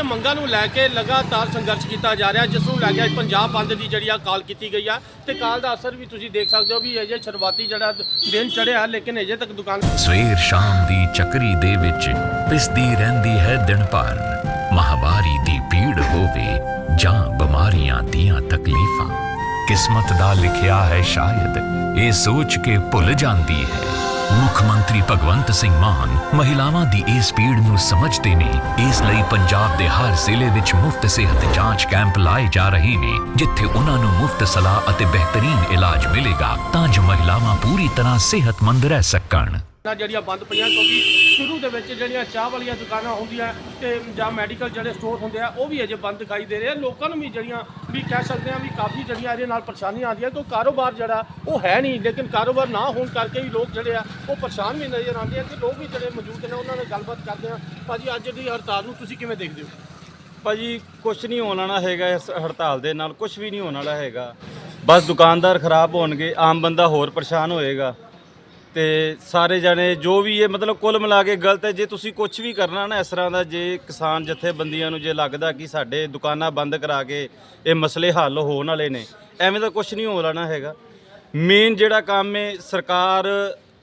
ਆਪਣੀਆਂ ਮੰਗਾਂ ਨੂੰ ਲੈ ਕੇ ਲਗਾਤਾਰ ਸੰਘਰਸ਼ ਕੀਤਾ ਜਾ ਰਿਹਾ, ਜਿਸ ਨੂੰ ਲੈ ਕੇ ਅੱਜ ਪੰਜਾਬ ਬੰਦ ਦੀ ਜਿਹੜੀ ਆ ਕਾਲ ਕੀਤੀ ਗਈ ਆ। ਤੇ ਕਾਲ ਦਾ ਅਸਰ ਵੀ ਤੁਸੀਂ ਦੇਖ ਸਕਦੇ ਹੋ ਵੀ ਅਜੇ ਸ਼ੁਰੂਆਤੀ ਜਿਹੜਾ ਦਿਨ ਚੜਿਆ ਲੇਕਿਨ ਅਜੇ ਤੱਕ ਦੁਕਾਨ ਸਵੇਰ ਸ਼ਾਮ ਦੀ ਚੱਕਰੀ ਦੇ ਵਿੱਚ ਪਿਸਦੀ ਰਹਿੰਦੀ ਹੈ ਦਿਨ ਭਰ। ਮਹਾਵਾਰੀ ਦੀ ਭੀੜ ਹੋਵੇ ਜਾਂ ਬਿਮਾਰੀਆਂ ਦੀਆਂ ਤਕਲੀਫਾਂ। ਕਿਸਮਤ ਦਾ ਲਿਖਿਆ ਹੈ ਸ਼ਾਇਦ, ਇਹ ਸੋਚ ਕੇ ਭੁੱਲ ਜਾਂਦੀ ਹੈ। ਮੁੱਖ ਮੰਤਰੀ ਭਗਵੰਤ ਸਿੰਘ ਮਾਨ ਮਹਿਲਾਵਾਂ ਦੀ ਇਸ ਪੀੜ ਨੂੰ ਸਮਝਦੇ ਨੇ। ਇਸ ਲਈ ਪੰਜਾਬ ਦੇ ਹਰ ਜ਼ਿਲ੍ਹੇ ਵਿੱਚ ਮੁਫਤ ਸਿਹਤ ਜਾਂਚ ਕੈਂਪ ਲਾਏ ਜਾ ਰਹੇ ਨੇ, ਜਿੱਥੇ ਉਹਨਾਂ ਨੂੰ ਮੁਫਤ ਸਲਾਹ ਅਤੇ ਬਿਹਤਰੀਨ ਇਲਾਜ ਮਿਲੇਗਾ ਤਾਂ ਜੋ ਮਹਿਲਾਵਾਂ ਪੂਰੀ ਤਰ੍ਹਾਂ ਸਿਹਤਮੰਦ ਰਹਿ ਸਕਣ। ਦੁਕਾਨਾਂ ਜਿਹੜੀਆਂ ਬੰਦ ਪਈਆਂ ਕਿਉਂਕਿ ਸ਼ੁਰੂ ਦੇ ਵਿੱਚ ਜਿਹੜੀਆਂ ਚਾਹ ਵਾਲੀਆਂ ਦੁਕਾਨਾਂ ਹੁੰਦੀਆਂ ਤੇ ਜਾਂ ਮੈਡੀਕਲ ਜਿਹੜੇ ਸਟੋਰ ਹੁੰਦੇ ਆ, ਉਹ ਵੀ ਅਜੇ ਬੰਦ ਦਿਖਾਈ ਦੇ ਰਹੇ ਲੋਕਾਂ ਨੂੰ ਵੀ ਜਿਹੜੀਆਂ ਵੀ ਕਹਿ ਸਕਦੇ ਆ ਵੀ ਕਾਫੀ ਜਿਹੜੀਆਂ ਇਹਦੇ ਨਾਲ ਪਰੇਸ਼ਾਨੀਆਂ ਆਉਂਦੀਆਂ ਕਿਉਂ ਕਾਰੋਬਾਰ ਜਿਹੜਾ, ਉਹ ਹੈ ਨਹੀਂ। ਲੇਕਿਨ ਕਾਰੋਬਾਰ ਨਾ ਹੋਣ ਕਰਕੇ ਵੀ ਲੋਕ ਜਿਹੜੇ ਆ, ਉਹ ਪਰੇਸ਼ਾਨ ਵੀ ਨਜ਼ਰ ਆਉਂਦੇ ਆ ਤੇ ਲੋਕ ਵੀ ਜਿਹੜੇ ਮੌਜੂਦ ਨੇ, ਉਹਨਾਂ ਨਾਲ ਗੱਲਬਾਤ ਕਰਦੇ ਆ। ਭਾਜੀ, ਅੱਜ ਦੀ ਹੜਤਾਲ ਨੂੰ ਤੁਸੀਂ ਕਿਵੇਂ ਦੇਖਦੇ ਹੋ? ਭਾਜੀ ਕੁਝ ਨਹੀਂ ਹੋਣ ਵਾਲਾ ਹੈਗਾ ਇਸ ਹੜਤਾਲ ਦੇ ਨਾਲ ਕੁਝ ਵੀ ਨਹੀਂ ਹੋਣ ਵਾਲਾ ਹੈਗਾ। ਬਸ ਦੁਕਾਨਦਾਰ ਖਰਾਬ ਹੋਣਗੇ, ਆਮ ਬੰਦਾ ਹੋਰ ਪਰੇਸ਼ਾਨ ਹੋਏਗਾ। ਤੇ ਸਾਰੇ ਜਣੇ ਜੋ ਵੀ ਇਹ ਮਤਲਬ ਕੁੱਲ ਮਿਲਾ ਕੇ ਗਲਤ ਹੈ, ਜੇ ਤੁਸੀਂ ਕੁਝ ਵੀ ਕਰਨਾ ਨਾ ਇਸ ਤਰ੍ਹਾਂ ਦਾ, ਜੇ ਕਿਸਾਨ ਜਥੇਬੰਦੀਆਂ ਨੂੰ ਜੇ ਲੱਗਦਾ ਕਿ ਸਾਡੇ ਦੁਕਾਨਾਂ ਬੰਦ ਕਰਾ ਕੇ ਇਹ ਮਸਲੇ ਹੱਲ ਹੋਣ ਵਾਲੇ ਨੇ, ਐਵੇਂ ਦਾ ਕੁਝ ਨਹੀਂ ਹੋ ਲੈਣਾ ਹੈਗਾ। ਮੇਨ ਜਿਹੜਾ ਕੰਮ ਹੈ, ਸਰਕਾਰ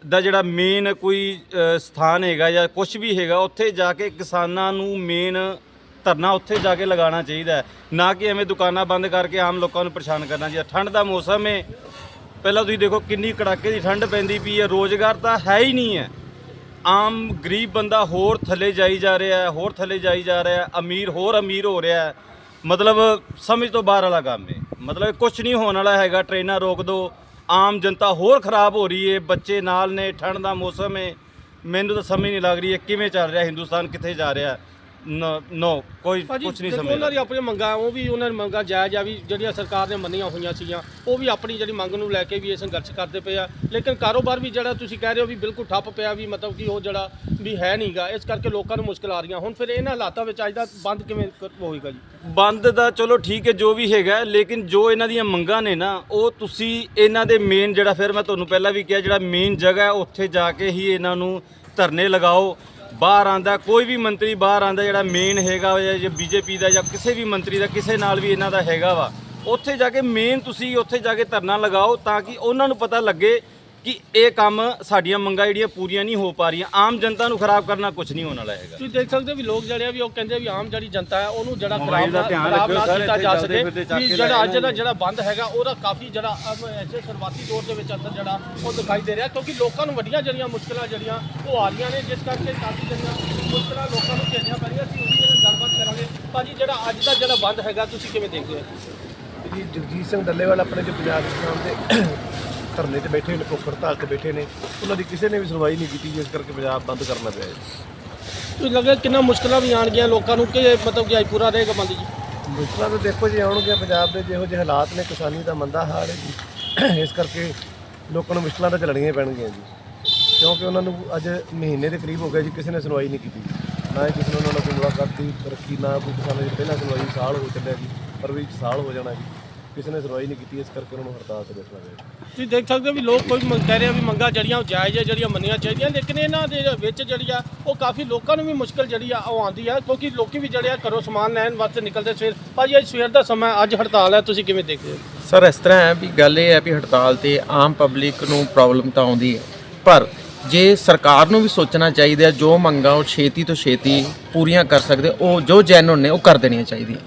ਦਾ ਜਿਹੜਾ ਮੇਨ ਕੋਈ ਸਥਾਨ ਹੈਗਾ ਜਾਂ ਕੁਝ ਵੀ ਹੈਗਾ, ਉੱਥੇ ਜਾ ਕੇ ਕਿਸਾਨਾਂ ਨੂੰ ਮੇਨ ਧਰਨਾ ਉੱਥੇ ਜਾ ਕੇ ਲਗਾਉਣਾ ਚਾਹੀਦਾ ਨਾ ਕਿ ਐਵੇਂ ਦੁਕਾਨਾਂ ਬੰਦ ਕਰਕੇ ਆਮ ਲੋਕਾਂ ਨੂੰ ਪਰੇਸ਼ਾਨ ਕਰਨਾ। ਚਾਹੀਦਾ ਠੰਡ ਦਾ ਮੌਸਮ ਹੈ ਪਹਿਲਾਂ ਤੁਸੀਂ ਦੇਖੋ ਕਿੰਨੀ ਕੜਾਕੇ ਦੀ ਠੰਡ ਪੈਂਦੀ ਪਈ ਹੈ, ਰੋਜ਼ਗਾਰ ਤਾਂ ਹੈ ਹੀ ਨਹੀਂ ਹੈ। ਆਮ ਗਰੀਬ ਬੰਦਾ ਹੋਰ ਥੱਲੇ ਜਾਈ ਜਾ ਰਿਹਾ ਹੈ, ਹੋਰ ਥੱਲੇ ਜਾਈ ਜਾ ਰਿਹਾ ਹੈ, ਅਮੀਰ ਹੋਰ ਅਮੀਰ ਹੋ ਰਿਹਾ ਹੈ। ਮਤਲਬ ਸਮਝ ਤੋਂ ਬਾਹਰ ਵਾਲਾ ਕੰਮ ਹੈ। ਮਤਲਬ ਕੁਝ ਨਹੀਂ ਹੋਣ ਵਾਲਾ ਹੈਗਾ, ਟ੍ਰੇਨਾਂ ਰੋਕ ਦਿਓ ਆਮ ਜਨਤਾ ਹੋਰ ਖਰਾਬ ਹੋ ਰਹੀ ਹੈ, ਬੱਚੇ ਨਾਲ ਨੇ, ਠੰਡ ਦਾ ਮੌਸਮ ਹੈ। ਮੈਨੂੰ ਤਾਂ ਸਮਝ ਨਹੀਂ ਲੱਗ ਰਹੀ ਹੈ ਕਿਵੇਂ ਚੱਲ ਰਿਹਾ ਹਿੰਦੁਸਤਾਨ ਕਿੱਥੇ ਜਾ ਰਿਹਾ ਨੋ ਕੋਈ ਕੁਝ ਨਹੀਂ ਦੇਖੋ ਸਮਝ ਉਹਨਾਂ ਦੀ ਆਪਣੀਆਂ ਮੰਗਾਂ ਉਹ ਵੀ ਉਹਨਾਂ ਦੀ ਮੰਗਾਂ ਜਾਇਜ਼ ਆ ਵੀ ਜਿਹੜੀਆਂ ਸਰਕਾਰ ਨੇ ਮੰਨੀਆਂ ਹੋਈਆਂ ਸੀਗੀਆਂ ਉਹ ਵੀ ਆਪਣੀ ਜਿਹੜੀ ਮੰਗ ਨੂੰ ਲੈ ਕੇ ਵੀ ਇਹ ਸੰਘਰਸ਼ ਕਰਦੇ ਪਏ ਆ। ਲੇਕਿਨ ਕਾਰੋਬਾਰ ਵੀ ਜਿਹੜਾ ਤੁਸੀਂ ਕਹਿ ਰਹੇ ਹੋ ਵੀ ਬਿਲਕੁਲ ਠੱਪ ਪਿਆ ਵੀ ਮਤਲਬ ਕਿ ਉਹ ਜਿਹੜਾ ਵੀ ਹੈ ਨਹੀਂਗਾ ਇਸ ਕਰਕੇ ਲੋਕਾਂ ਨੂੰ ਮੁਸ਼ਕਲ ਆ ਰਹੀਆਂ। ਹੁਣ ਫਿਰ ਇਹਨਾਂ ਹਾਲਾਤਾਂ ਵਿੱਚ ਅੱਜ ਦਾ ਬੰਦ ਕਿਵੇਂ ਹੋਏਗਾ ਜੀ? ਬੰਦ ਦਾ ਚਲੋ ਠੀਕ ਹੈ ਜੋ ਵੀ ਹੈਗਾ ਲੇਕਿਨ ਜੋ ਇਹਨਾਂ ਦੀਆਂ ਮੰਗਾਂ ਨੇ ਨਾ ਉਹ ਤੁਸੀਂ ਇਹਨਾਂ ਦੇ ਮੇਨ ਜਿਹੜਾ ਫਿਰ ਮੈਂ ਤੁਹਾਨੂੰ ਪਹਿਲਾਂ ਵੀ ਕਿਹਾ ਜਿਹੜਾ ਮੇਨ ਜਗ੍ਹਾ ਹੈ ਉੱਥੇ ਜਾ ਕੇ ਹੀ ਇਹਨਾਂ ਨੂੰ ਧਰਨੇ ਲਗਾਓ। ਬਾਹਰ ਆਂਦਾ ਕੋਈ ਵੀ ਮੰਤਰੀ ਬਾਹਰ ਆਂਦਾ ਜਿਹੜਾ ਮੇਨ ਹੈਗਾ ਜਾਂ ਜੇ ਬੀਜੇਪੀ ਦਾ, ਜਾਂ ਕਿਸੇ ਵੀ ਮੰਤਰੀ ਦਾ, ਕਿਸੇ ਨਾਲ ਵੀ ਇਹਨਾਂ ਦਾ ਹੈਗਾ ਵਾ, ਉੱਥੇ ਜਾ ਕੇ ਮੇਨ ਤੁਸੀਂ ਉੱਥੇ ਜਾ ਕੇ ਧਰਨਾ ਲਗਾਓ ਤਾਂ ਕਿ ਉਹਨਾਂ ਨੂੰ ਪਤਾ ਲੱਗੇ ਕਿ ਇਹ ਕੰਮ ਸਾਡੀਆਂ ਮੰਗਾਂ ਜਿਹੜੀਆਂ ਪੂਰੀਆਂ ਨਹੀਂ ਹੋ ਪਾ ਰਹੀਆਂ ਆਮ ਜਨਤਾ ਨੂੰ ਖਰਾਬ ਕਰਨਾ ਕੁਝ ਨਹੀਂ ਹੋਣ ਵਾਲਾ ਹੈਗਾ। ਤੁਸੀਂ ਦੇਖ ਸਕਦੇ ਹੋ ਵੀ ਲੋਕ ਜਿਹੜੇ ਆ ਵੀ ਉਹ ਕਹਿੰਦੇ ਵੀ ਆਮ ਜਿਹੜੀ ਜਨਤਾ ਹੈ ਉਹਨੂੰ ਜਿਹੜਾ ਖਰਾਬ ਦਾ ਧਿਆਨ ਰੱਖਿਓ ਸਾਰੇ ਕੀਤਾ ਜਾ ਸਕੇ ਵੀ ਜਿਹੜਾ ਅੱਜ ਦਾ ਜਿਹੜਾ ਬੰਦ ਹੈਗਾ ਉਹਦਾ ਕਾਫੀ ਜਿਹੜਾ ਐਸੇ ਸ਼ੁਰੂਆਤੀ ਦੌਰ ਦੇ ਵਿੱਚ ਅਸਰ ਜਿਹੜਾ ਉਹ ਦਿਖਾਈ ਦੇ ਰਿਹਾ ਕਿਉਂਕਿ ਲੋਕਾਂ ਨੂੰ ਵੱਡੀਆਂ ਜਿਹੜੀਆਂ ਮੁਸ਼ਕਲਾਂ ਜਿਹੜੀਆਂ ਉਹ ਆ ਰਹੀਆਂ ਨੇ ਜਿਸ ਕਰਕੇ ਕਾਫੀ ਜਿਹੜੀਆਂ ਮੁਸ਼ਕਲਾਂ ਲੋਕਾਂ ਨੂੰ ਝੇਲਣੀਆਂ ਪੈ ਰਹੀਆਂ ਸੀ ਉਹਦੀ ਇਹਨਾਂ ਗੱਲਬਾਤ ਕਰਾਂਗੇ। ਭਾਜੀ ਜਿਹੜਾ ਅੱਜ ਦਾ ਜਿਹੜਾ ਬੰਦ ਹੈਗਾ ਤੁਸੀਂ ਕਿਵੇਂ ਦੇਖਦੇ ਹੋ? ਜੀ ਜਗਜੀਤ ਸਿੰਘ ਡੱਲੇਵਾਲ ਆਪਣੇ ਜੋ ਪੰਜਾਬ ਦੇ ਧਰਨੇ ਤੇ ਬੈਠੇ ਨੇ ਭੁੱਖ ਹੜਤਾਲ ਤੇ ਬੈਠੇ ਨੇ ਉਹਨਾਂ ਦੀ ਕਿਸੇ ਨੇ ਵੀ ਸੁਣਵਾਈ ਨਹੀਂ ਕੀਤੀ ਜਿਸ ਕਰਕੇ ਪੰਜਾਬ ਬੰਦ ਕਰਨਾ ਪਿਆ ਜੀ। ਤੁਸੀਂ ਲੱਗਦਾ ਕਿੰਨਾ ਮੁਸ਼ਕਲਾਂ ਵੀ ਆਣਗੀਆਂ ਲੋਕਾਂ ਨੂੰ ਕਿ ਮਤਲਬ ਕਿ ਅੱਜ ਪੂਰਾ ਰਹੇਗਾ ਬੰਦ ਜੀ? ਮੁਸ਼ਕਲਾਂ ਤਾਂ ਦੇਖੋ ਜੀ ਆਉਣਗੇ ਪੰਜਾਬ ਦੇ ਜਿਹੋ ਜਿਹੇ ਹਾਲਾਤ ਨੇ ਕਿਸਾਨੀ ਦਾ ਮੰਦਾ ਹਾਲ ਹੈ ਜੀ। ਇਸ ਕਰਕੇ ਲੋਕਾਂ ਨੂੰ ਮੁਸ਼ਕਲਾਂ ਤਾਂ ਝੱਲਣੀਆਂ ਹੀ ਪੈਣਗੀਆਂ ਜੀ। ਕਿਉਂਕਿ ਉਹਨਾਂ ਨੂੰ ਅੱਜ ਮਹੀਨੇ ਦੇ ਕਰੀਬ ਹੋ ਗਿਆ ਜੀ ਕਿਸੇ ਨੇ ਸੁਣਵਾਈ ਨਹੀਂ ਕੀਤੀ। ਨਾ ਹੀ ਕਿਸੇ ਨੇ ਉਹਨਾਂ ਨਾਲ ਕੋਈ ਮੁਲਾਕਾਤ ਦੀ ਰੱਖੀ ਨਾ ਕੋਈ ਕਿਸਾਨਾਂ ਦੀ ਪਹਿਲਾਂ ਸੁਣਵਾਈ ਸਾਲ ਹੋ ਚੱਲਿਆ ਜੀ ਫਰਵਰੀ ਚ ਸਾਲ ਹੋ ਜਾਣਾ ਜੀ। ਕਿਸੇ ਨੇ ਸੁਣਵਾਈ ਨਹੀਂ ਕੀਤੀ ਇਸ ਕਰਕੇ ਉਹਨਾਂ ਨੂੰ ਹੜਤਾਲ ਤੇ ਬੈਠਣਾ ਪਿਆ। ਤੁਸੀਂ ਦੇਖ ਸਕਦੇ ਹੋ ਵੀ ਲੋਕ ਕੋਈ ਮੰਗ ਕਹਿ ਰਹੇ ਆ ਵੀ ਮੰਗਾਂ ਜਿਹੜੀਆਂ ਉਹ ਜਾਇਜ਼ ਹੈ ਜਿਹੜੀਆਂ ਮੰਨੀਆਂ ਚਾਹੀਦੀਆਂ ਲੇਕਿਨ ਇਹਨਾਂ ਦੇ ਵਿੱਚ ਜਿਹੜੀ ਆ ਉਹ ਕਾਫੀ ਲੋਕਾਂ ਨੂੰ ਵੀ ਮੁਸ਼ਕਲ ਜਿਹੜੀ ਆ ਉਹ ਆਉਂਦੀ ਆ ਕਿਉਂਕਿ ਲੋਕੀ ਵੀ ਜਿਹੜੇ ਆ ਘਰੋਂ ਸਮਾਨ ਲੈਣ ਵਾਸਤੇ ਨਿਕਲਦੇ ਸਵੇਰ। ਭਾਜੀ ਅੱਜ ਸਵੇਰ ਦਾ ਸਮਾਂ ਅੱਜ ਹੜਤਾਲ ਹੈ ਤੁਸੀਂ ਕਿਵੇਂ ਦੇਖਦੇ ਹੋ? ਸਰ ਇਸ ਤਰ੍ਹਾਂ ਹੈ ਵੀ ਗੱਲ ਇਹ ਹੈ ਵੀ ਹੜਤਾਲ ਤੇ ਆਮ ਪਬਲਿਕ ਨੂੰ ਪ੍ਰੋਬਲਮ ਤਾਂ ਆਉਂਦੀ ਹੈ। ਪਰ ਜੇ ਸਰਕਾਰ ਨੂੰ ਵੀ ਸੋਚਣਾ ਚਾਹੀਦਾ ਜੋ ਮੰਗਾਂ ਉਹ ਛੇਤੀ ਤੋਂ ਛੇਤੀ ਪੂਰੀਆਂ ਕਰ ਸਕਦੇ ਉਹ ਜੋ ਜੈਨੂਨ ਨੇ ਉਹ ਕਰ ਦੇਣੀਆਂ ਚਾਹੀਦੀਆਂ।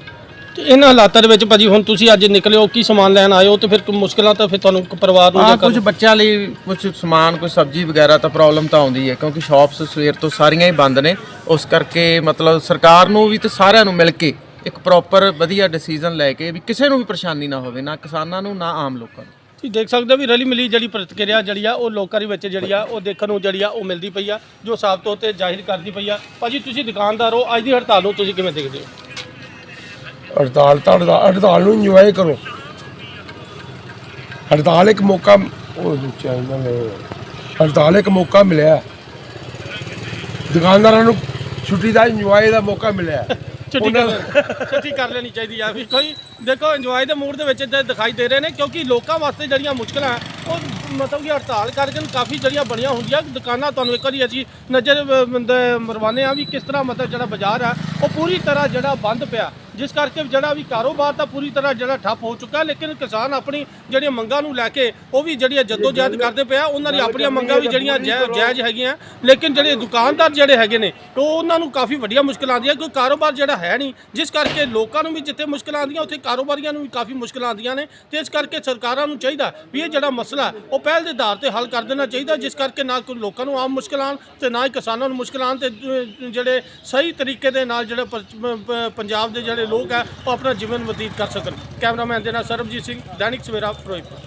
ਇਹਨਾਂ ਹਾਲਾਤਾਂ ਦੇ ਵਿੱਚ ਭਾਜੀ ਹੁਣ ਤੁਸੀਂ ਅੱਜ ਨਿਕਲੇ ਹੋ ਕੀ ਸਮਾਨ ਲੈਣ ਆਏ ਹੋ ਤੇ ਫਿਰ ਮੁਸ਼ਕਲਾਂ ਤਾਂ ਫਿਰ ਤੁਹਾਨੂੰ ਪਰਿਵਾਰ ਨੂੰ ਜਾਂ ਕੁਝ ਬੱਚਿਆਂ ਲਈ ਕੁਝ ਸਮਾਨ ਕੋਈ ਸਬਜ਼ੀ ਵਗੈਰਾ ਤਾਂ ਪ੍ਰੋਬਲਮ ਤਾਂ ਆਉਂਦੀ ਹੈ ਕਿਉਂਕਿ ਸ਼ਾਪਸ ਸਵੇਰ ਤੋਂ ਸਾਰੀਆਂ ਹੀ ਬੰਦ ਨੇ। ਉਸ ਕਰਕੇ ਮਤਲਬ ਸਰਕਾਰ ਨੂੰ ਵੀ ਤੇ ਸਾਰਿਆਂ ਨੂੰ ਮਿਲ ਕੇ ਇੱਕ ਪ੍ਰੋਪਰ ਵਧੀਆ ਡਿਸੀਜਨ ਲੈ ਕੇ ਵੀ ਕਿਸੇ ਨੂੰ ਵੀ ਪਰੇਸ਼ਾਨੀ ਨਾ ਹੋਵੇ ਨਾ ਕਿਸਾਨਾਂ ਨੂੰ ਨਾ ਆਮ ਲੋਕਾਂ ਨੂੰ। ਤੁਸੀਂ ਦੇਖ ਸਕਦੇ ਹੋ ਵੀ ਰਲੀ ਮਿਲੀ ਜਿਹੜੀ ਪ੍ਰਤੀਕਿਰਿਆ ਜਿਹੜੀ ਆ ਉਹ ਲੋਕਾਂ ਦੇ ਵਿੱਚ ਜਿਹੜੀ ਆ ਉਹ ਦੇਖਣ ਨੂੰ ਜਿਹੜੀ ਆ ਉਹ ਮਿਲਦੀ ਪਈ ਆ ਜੋ ਸਾਫ਼ ਤੌਰ ਤੇ ਜ਼ਾਹਿਰ ਕਰਦੀ ਪਈ ਆ। ਭਾਜੀ ਤੁਸੀਂ ਦੁਕਾਨਦਾਰ ਹੋ ਅੱਜ ਦੀ ਹੜਤਾਲ ਨੂੰ ਤੁਸੀਂ ਕਿਵੇਂ ਦੇਖਦੇ ਹੋ? ਹੜਤਾਲ ਤਾਂ ਹੜਤਾਲ ਹੜਤਾਲ ਨੂੰ ਇੰਜੋਏ ਕਰੋ। ਹੜਤਾਲ ਇੱਕ ਮੌਕਾ ਉਹ ਚੈਨਲ ਹੜਤਾਲ ਇੱਕ ਮੌਕਾ ਮਿਲਿਆ। ਦੁਕਾਨਦਾਰਾਂ ਨੂੰ ਛੁੱਟੀ ਦਾ ਇੰਜੋਏ ਦਾ ਮੌਕਾ ਮਿਲਿਆ। ਛੁੱਟੀ ਕਰ ਛੁੱਟੀ ਕਰ ਲੈਣੀ ਚਾਹੀਦੀ ਆ। ਵੀ ਕੋਈ ਦੇਖੋ ਇੰਜੋਏ ਦੇ ਮੂਡ ਦੇ ਵਿੱਚ ਇੱਦਾਂ ਦਿਖਾਈ ਦੇ ਰਹੇ ਨੇ ਕਿਉਂਕਿ ਲੋਕਾਂ ਵਾਸਤੇ ਜਿਹੜੀਆਂ ਮੁਸ਼ਕਲਾਂ ਹੈ, ਉਹ ਮਤਲਬ ਕਿ ਹੜਤਾਲ ਕਰਕੇ ਕਾਫੀ ਜਿਹੜੀਆਂ ਬਣੀਆਂ ਹੁੰਦੀਆਂ। ਦੁਕਾਨਾਂ ਤੁਹਾਨੂੰ ਇੱਕ ਵਾਰੀ ਅਸੀਂ ਨਜ਼ਰ ਅ, ਮ- ਮਰਵਾਉਂਦੇ ਆ ਵੀ ਕਿਸ ਤਰ੍ਹਾਂ ਮਤਲਬ ਜਿਹੜਾ ਬਾਜ਼ਾਰ ਆ ਉਹ ਪੂਰੀ ਤਰ੍ਹਾਂ ਜਿਹੜਾ ਬੰਦ ਪਿਆ। ਜਿਸ ਕਰਕੇ ਜਿਹੜਾ ਵੀ ਕਾਰੋਬਾਰ ਤਾਂ ਪੂਰੀ ਤਰ੍ਹਾਂ ਜਿਹੜਾ ਠੱਪ ਹੋ ਚੁੱਕਾ ਲੇਕਿਨ ਕਿਸਾਨ ਆਪਣੀ ਜਿਹੜੀਆਂ ਮੰਗਾਂ ਨੂੰ ਲੈ ਕੇ ਉਹ ਵੀ ਜਿਹੜੀਆਂ ਜਦੋਜਹਿਦ ਕਰਦੇ ਪਿਆ ਉਹਨਾਂ ਦੀ ਆਪਣੀਆਂ ਮੰਗਾਂ ਵੀ ਜਿਹੜੀਆਂ ਜਾਇਜ਼ ਹੈਗੀਆਂ ਲੇਕਿਨ ਜਿਹੜੇ ਦੁਕਾਨਦਾਰ ਜਿਹੜੇ ਹੈਗੇ ਨੇ ਉਹ ਉਹਨਾਂ ਨੂੰ ਕਾਫੀ ਵੱਡੀਆਂ ਮੁਸ਼ਕਲਾਂ ਆਉਂਦੀਆਂ ਕਿਉਂਕਿ ਕਾਰੋਬਾਰ ਜਿਹੜਾ ਹੈ ਨਹੀਂ ਜਿਸ ਕਰਕੇ ਲੋਕਾਂ ਨੂੰ ਵੀ ਜਿੱਥੇ ਮੁਸ਼ਕਲਾਂ ਆਉਂਦੀਆਂ ਉੱਥੇ ਕਾਰੋਬਾਰੀਆਂ ਨੂੰ ਵੀ ਕਾਫੀ ਮੁਸ਼ਕਲਾਂ ਆਉਂਦੀਆਂ ਨੇ ਤੇ ਇਸ ਕਰਕੇ ਸਰਕਾਰਾਂ ਨੂੰ ਚਾਹੀਦਾ ਵੀ ਇਹ ਜਿਹੜਾ ਮਸਲਾ ਉਹ ਪਹਿਲ ਦੇ ਆਧਾਰ ਤੇ ਹੱਲ ਕਰ ਦੇਣਾ ਚਾਹੀਦਾ ਜਿਸ ਕਰਕੇ ਨਾ ਕੋਈ ਲੋਕਾਂ ਨੂੰ ਆਮ ਮੁਸ਼ਕਲਾਂ ਆਉਣ ਤੇ ਨਾ ਹੀ ਕਿਸਾਨਾਂ ਨੂੰ ਮੁਸ਼ਕਲਾਂ ਆਉਣ ਤੇ ਜਿਹੜੇ ਸਹੀ ਤਰੀਕੇ ਦੇ ਨਾਲ ਜਿਹੜੇ ਪੰਜਾਬ ਦੇ ਜਿਹੜੇ ਲੋਕ ਹੈ, ਉਹ ਆਪਣਾ ਜੀਵਨ ਬਤੀਤ ਕਰ ਸਕਣ। ਕੈਮਰਾਮੈਨ ਦੇ ਨਾਲ ਸਰਬਜੀਤ ਸਿੰਘ, ਦੈਨਿਕ ਸਵੇਰਾ ਫਿਰੋਜ਼ਪੁਰ।